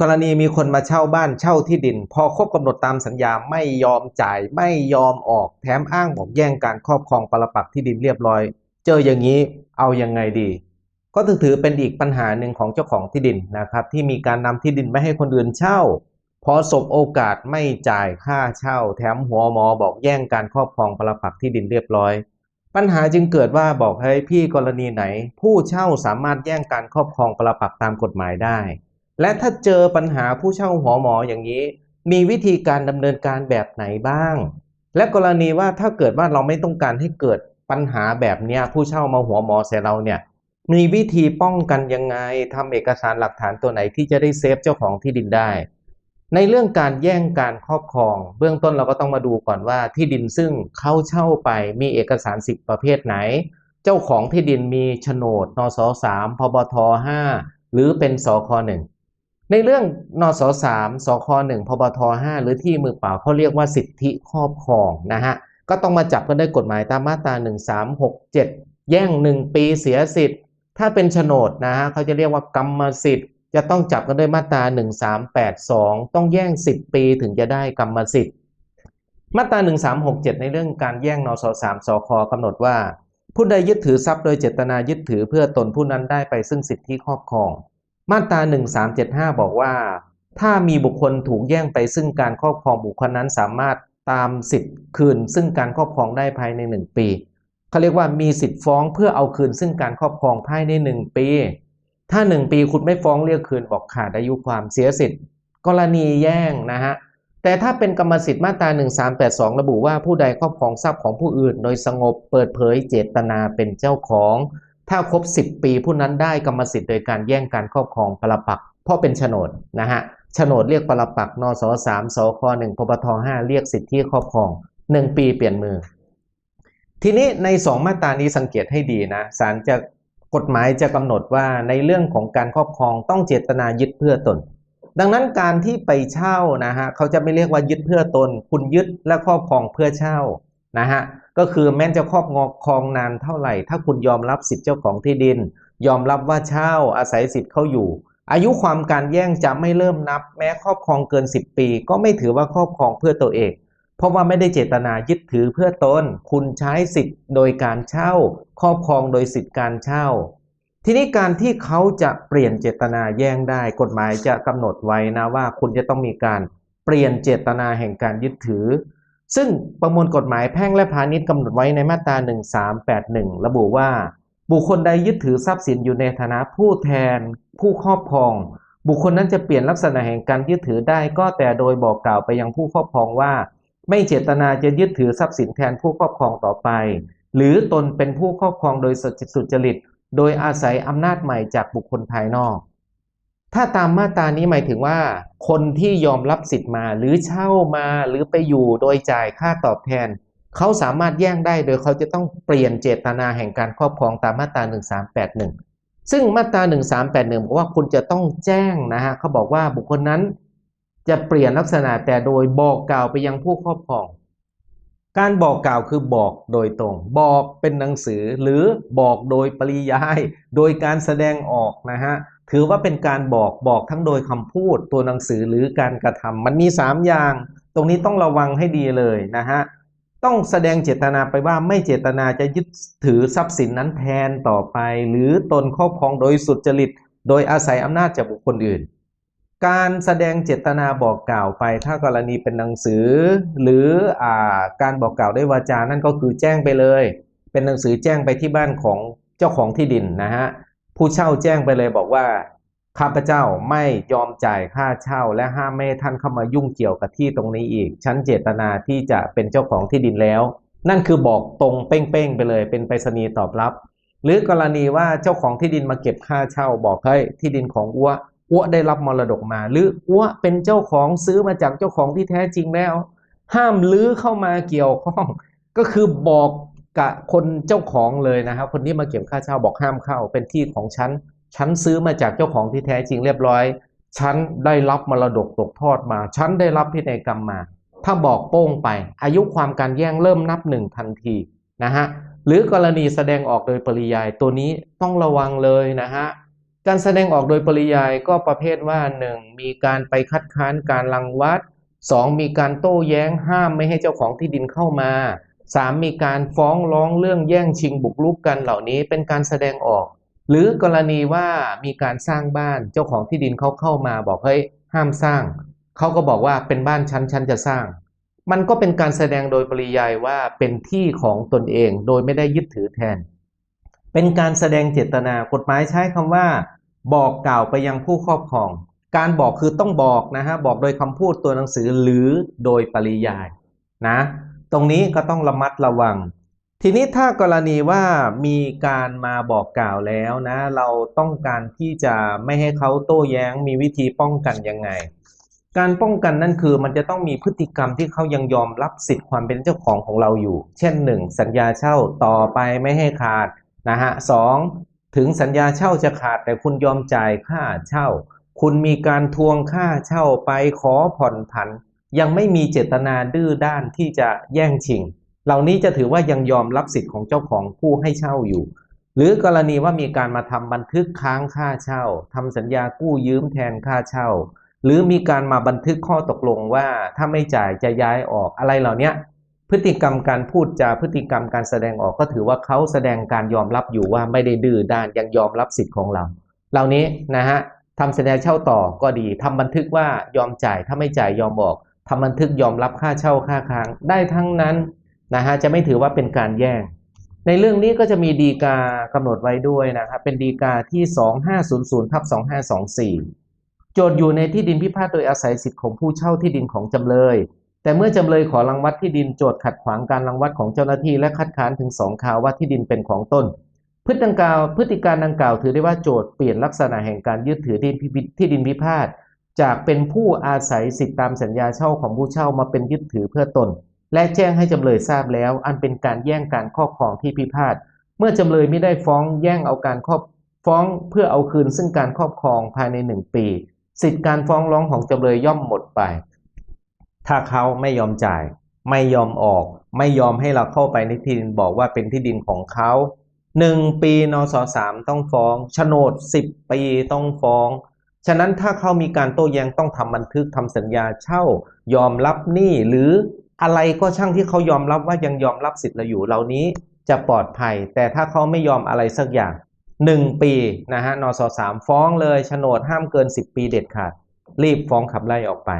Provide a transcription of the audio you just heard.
กรณีมีคนมาเช่าบ้านเช่าที่ดิน พอครบกำหนดตามสัญญาไม่ยอมจ่าย ไม่ยอมออกแถมอ้างบอกแย่งการครอบครองปรปักที่ดินเรียบร้อย เจออย่างนี้เอายังไงดี ก็ถือถือเป็นอีกปัญหาหนึ่งของเจ้าของที่ดินนะครับที่มีการนำที่ดินไม่ให้คนอื่นเช่า พอสบโอกาสไม่จ่ายค่าเช่า แถมหัวหมอบอกแย่งการครอบครองปรปักที่ดินเรียบร้อยปัญหาจึงเกิดว่าบอกให้พี่กรณีไหน ผู้เช่าสามารถแย่งการครอบครองปรปักตามกฎหมายได้ และถ้าเจอปัญหาผู้เช่าหัวหมออย่างนี้ มีวิธีการดำเนินการแบบไหนบ้าง และกรณีว่าถ้าเกิดว่าเราไม่ต้องการให้เกิดปัญหาแบบนี้ผู้เช่ามาหัวหมอใส่เราเนี่ยมีวิธีป้องกันยังไงทำเอกสารหลักฐานตัวไหนที่จะได้เซฟเจ้าของที่ดินได้ ในเรื่องการแย่งการครอบครอง เบื้องต้นเราก็ต้องมาดูก่อนว่าที่ดินซึ่งเขาเช่าไปมีเอกสารสิทธิ์ประเภทไหน เจ้าของที่ดินมีโฉนดนสสามพบทห้าหรือเป็นสคหนึ่ง ในเรื่องนสสามสคหนึ่งพบทห้าหรือที่มือเปล่าเขาเรียกว่าสิทธิครอบครองนะฮะก็ต้องมาจับกันด้วยกฎหมายตามมาตรา1367 แย่ง 1 ปีเสียสิทธิ์ ถ้าเป็นโฉนดนะฮะเขาจะเรียกว่ากรรมสิทธิ์ จะต้องจับกันด้วยมาตรา 1382 ต้องแย่ง 10 ปีถึงจะได้กรรมสิทธิ์ มาตรา 1367 ในเรื่องการแย่งนสสามสคกำหนดว่า ผู้ใดยึดถือทรัพย์โดยเจตนายึดถือเพื่อตนผู้นั้นได้ไปซึ่งสิทธิครอบครอง มาตรา 1375 บอกว่า ถ้ามีบุคคลถูกแย่งไปซึ่งการครอบครองบุคคลนั้นสามารถตามสิทธิ์คืน ซึ่งการครอบครองได้ภายใน 1 ปีเขาเรียกว่ามีสิทธิ์ฟ้องเพื่อเอาคืนซึ่งการครอบครองภายใน 1 ปี ถ้า 1 ปีคุณไม่ฟ้องเรียกคืนบอกขาดอายุความเสียสิทธิ์ กรณีแย่งนะฮะแต่ถ้าเป็นกรรมสิทธิ์มาตรา 1382 ระบุว่าผู้ใดครอบครองทรัพย์ของผู้อื่น โดยสงบเปิดเผยเจตนาเป็นเจ้าของ ถ้าครบ 10 ปีผู้นั้นได้กรรมสิทธิ์โดยการแย่งการครอบครองปรปักษ์เพราะเป็นโฉนดนะฮะโฉนดเรียกปรปักษ์นสสามสคหนึ่งพบทห้าเรียกสิทธิครอบครอง 1 ปีเปลี่ยนมือ ทีนี้ใน 2 มาตรานี้สังเกตให้ดีนะศาลจะกฎหมายจะกำหนดว่าในเรื่องของการครอบครองต้องเจตนายึดเพื่อตน ดังนั้นการที่ไปเช่านะฮะเขาจะไม่เรียกว่ายึดเพื่อตน คุณยึดและครอบครองเพื่อเช่า นะฮะก็คือแม้จะครอบงอครองนานเท่าไหร่ ถ้าคุณยอมรับสิทธิเจ้าของที่ดิน ยอมรับว่าเช่าอาศัยสิทธิ์เขาอยู่ อายุความการแย่งจะไม่เริ่มนับ แม้ครอบครองเกิน 10 ปี ก็ไม่ถือว่าครอบครองเพื่อตัวเอง เพราะว่าไม่ได้เจตนายึดถือเพื่อตนคุณใช้สิทธิ์โดยการเช่า ครอบครองโดยสิทธิการเช่า ทีนี้การที่เขาจะเปลี่ยนเจตนาแย่งได้ กฎหมายจะกำหนดไว้นะว่าคุณจะต้องมีการเปลี่ยนเจตนาแห่งการยึดถือ ซึ่งประมวลกฎหมายแพ่งและพาณิชย์กำหนดไว้ในมาตรา 1381 ระบุว่า บุคคลใดยึดถือทรัพย์สินอยู่ในฐานะผู้แทน ผู้ครอบครอง บุคคลนั้นจะเปลี่ยนลักษณะแห่งการยึดถือได้ก็แต่โดยบอกกล่าวไปยังผู้ครอบครองว่า ไม่เจตนาจะยึดถือทรัพย์สินแทนผู้ครอบครองต่อไป หรือตนเป็นผู้ครอบครองโดยสุจริต โดยอาศัยอำนาจใหม่จากบุคคลภายนอก ถ้าตามมาตรานี้หมายถึงว่า คนที่ยอมรับสิทธิ์มาหรือเช่ามาหรือไปอยู่โดยจ่ายค่าตอบแทน เขาสามารถแย่งได้โดยเขาจะต้องเปลี่ยนเจตนาแห่งการครอบครองตามมาตรา 1381 ซึ่งมาตรา 1381บอกว่าคุณจะต้องแจ้งนะฮะเขาบอกว่าบุคคลนั้นจะเปลี่ยนลักษณะแต่โดยบอกกล่าวไปยังผู้ครอบครอง การบอกกล่าวคือบอกโดยตรง บอกเป็นหนังสือหรือบอกโดยปริยาย โดยการแสดงออกนะฮะ ถือว่าเป็นการบอกบอกทั้งโดยคำพูดตัวหนังสือหรือการกระทำมันมี 3 อย่าง ตรงนี้ต้องระวังให้ดีเลยนะฮะต้องแสดงเจตนาไปว่าไม่เจตนาจะยึดถือทรัพย์สินนั้นแทนต่อไป หรือตนครอบครองโดยสุจริต โดยอาศัยอำนาจจากบุคคลอื่น การแสดงเจตนาบอกกล่าวไป ถ้ากรณีเป็นหนังสือ หรืออการบอกกล่าวด้วยวาจานั่นก็คือแจ้งไปเลย เป็นหนังสือแจ้งไปที่บ้านของเจ้าของที่ดินนะฮะ ผู้เช่าแจ้งไปเลยบอกว่าข้าพเจ้าไม่ยอมจ่ายค่าเช่า และห้ามไม่ท่านเข้ามายุ่งเกี่ยวกับที่ตรงนี้อีก ฉันเจตนาที่จะเป็นเจ้าของที่ดินแล้ว นั่นคือบอกตรงเป้งๆไปเลย เป็นไปรษณีย์ตอบรับ หรือกรณีว่าเจ้าของที่ดินมาเก็บค่าเช่า บอกเฮ้ยที่ดินของอ้วอ้วได้รับมรดกมา หรืออ้วเป็นเจ้าของซื้อมาจากเจ้าของที่แท้จริงแล้ว ห้ามลื้อเข้ามาเกี่ยวข้อง ก็คือบอก กับคนเจ้าของเลยนะครับ คนที่มาเก็บค่าเช่าบอกห้ามเข้า เป็นที่ของฉันฉันซื้อมาจากเจ้าของที่แท้จริงเรียบร้อยฉันได้รับมรดกตกทอดมาฉันได้รับพินัยกรรมมา ถ้าบอกโป้งไป อายุความการแย่งเริ่มนับหนึ่งทันทีนะฮะหรือกรณีแสดงออกโดยปริยายตัวนี้ต้องระวังเลยนะฮะการแสดงออกโดยปริยายก็ประเภทว่า 1. มีการไปคัดค้านการรังวัด 2. มีการโต้แย้งห้ามไม่ให้เจ้าของที่ดินเข้ามา 3. มีการฟ้องร้องเรื่องแย่งชิงบุกรุกกันเหล่านี้เป็นการแสดงออก หรือกรณีว่ามีการสร้างบ้านเจ้าของที่ดินเขาเข้ามาบอกเฮ้ยห้ามสร้าง เขาก็บอกว่าเป็นบ้านฉันฉันจะสร้าง มันก็เป็นการแสดงโดยปริยายว่าเป็นที่ของตนเองโดยไม่ได้ยึดถือแทน เป็นการแสดงเจตนากฎหมายใช้คำว่า บอกกล่าวไปยังผู้ครอบครอง การบอกคือต้องบอกนะฮะบอกโดยคำพูดตัวหนังสือหรือโดยปริยายนะ ตรงนี้ก็ต้องระมัดระวัง ทีนี้ถ้ากรณีว่ามีการมาบอกกล่าวแล้วนะ เราต้องการที่จะไม่ให้เขาโต้แย้งมีวิธีป้องกันยังไง การป้องกันนั่นคือมันจะต้องมีพฤติกรรมที่เขายังยอมรับสิทธิ์ความเป็นเจ้าของของเราอยู่ เช่น 1. สัญญาเช่าต่อไปไม่ให้ขาดนะฮะสองถึงสัญญาเช่าจะขาดแต่คุณยอมจ่ายค่าเช่า คุณมีการทวงค่าเช่าไปขอผ่อนผัน ยังไม่มีเจตนาดื้อด้านที่จะแย่งชิง เหล่านี้จะถือว่ายังยอมรับสิทธิ์ของเจ้าของผู้ให้เช่าอยู่ หรือกรณีว่ามีการมาทำบันทึกค้างค่าเช่าทำสัญญากู้ยืมแทนค่าเช่า หรือมีการมาบันทึกข้อตกลงว่าถ้าไม่จ่ายจะย้ายออกอะไรเหล่านี้พฤติกรรมการพูดจาพฤติกรรมการแสดงออกก็ถือว่าเขาแสดงการยอมรับอยู่ว่าไม่ได้ดื้อด้านยังยอมรับสิทธิ์ของเรา เหล่านี้นะฮะทำสัญญาเช่าต่อก็ดีทำบันทึกว่ายอมจ่ายถ้าไม่จ่ายยอมออก ทำบันทึกยอมรับค่าเช่าค่าค้างได้ทั้งนั้นนะฮะจะไม่ถือว่าเป็นการแย่ง ในเรื่องนี้ก็จะมีดีกากำหนดไว้ด้วยนะครับเป็นดีกาที่ 2500ทับ2524 โจทย์อยู่ในที่ดินพิพาทโดยอาศัยสิทธิของผู้เช่าที่ดินของจำเลย แต่เมื่อจำเลยขอรังวัดที่ดินโจทย์ขัดขวางการรังวัดของเจ้าหน้าที่และคัดค้านถึงสองคราวว่าที่ดินเป็นของตนพฤติกรรมพฤติการดังกล่าวถือได้ว่าโจทย์เปลี่ยนลักษณะแห่งการยึดถือที่พิที่ดินพิพาท จากเป็นผู้อาศัยสิทธิตามสัญญาเช่าของผู้เช่ามาเป็นยึดถือเพื่อตน และแจ้งให้จำเลยทราบแล้ว อันเป็นการแย่งการครอบครองที่พิพาทเมื่อจำเลยไม่ได้ฟ้องแย่งเอาการครอบฟ้องเพื่อเอาคืนซึ่งการครอบครองภายในหนึ่งปี สิทธิการฟ้องร้องของจำเลยย่อมหมดไป ถ้าเขาไม่ยอมจ่าย ไม่ยอมออก ไม่ยอมให้เราเข้าไปในที่ดินบอกว่าเป็นที่ดินของเขาหนึ่งปีนสสามต้องฟ้องโฉนดสิบปีต้องฟ้อง ฉะนั้นถ้าเขามีการโต้แย้งต้องทำบันทึกทำสัญญาเช่ายอมรับหนี้หรืออะไรก็ช่างที่เขายอมรับว่ายังยอมรับสิทธิ์เราอยู่เหล่านี้จะปลอดภัย แต่ถ้าเขาไม่ยอมอะไรสักอย่างหนึ่งปีนะฮะนสสามฟ้องเลยโฉนดห้ามเกินสิบปีเด็ดขาด รีบฟ้องขับไล่ออกไป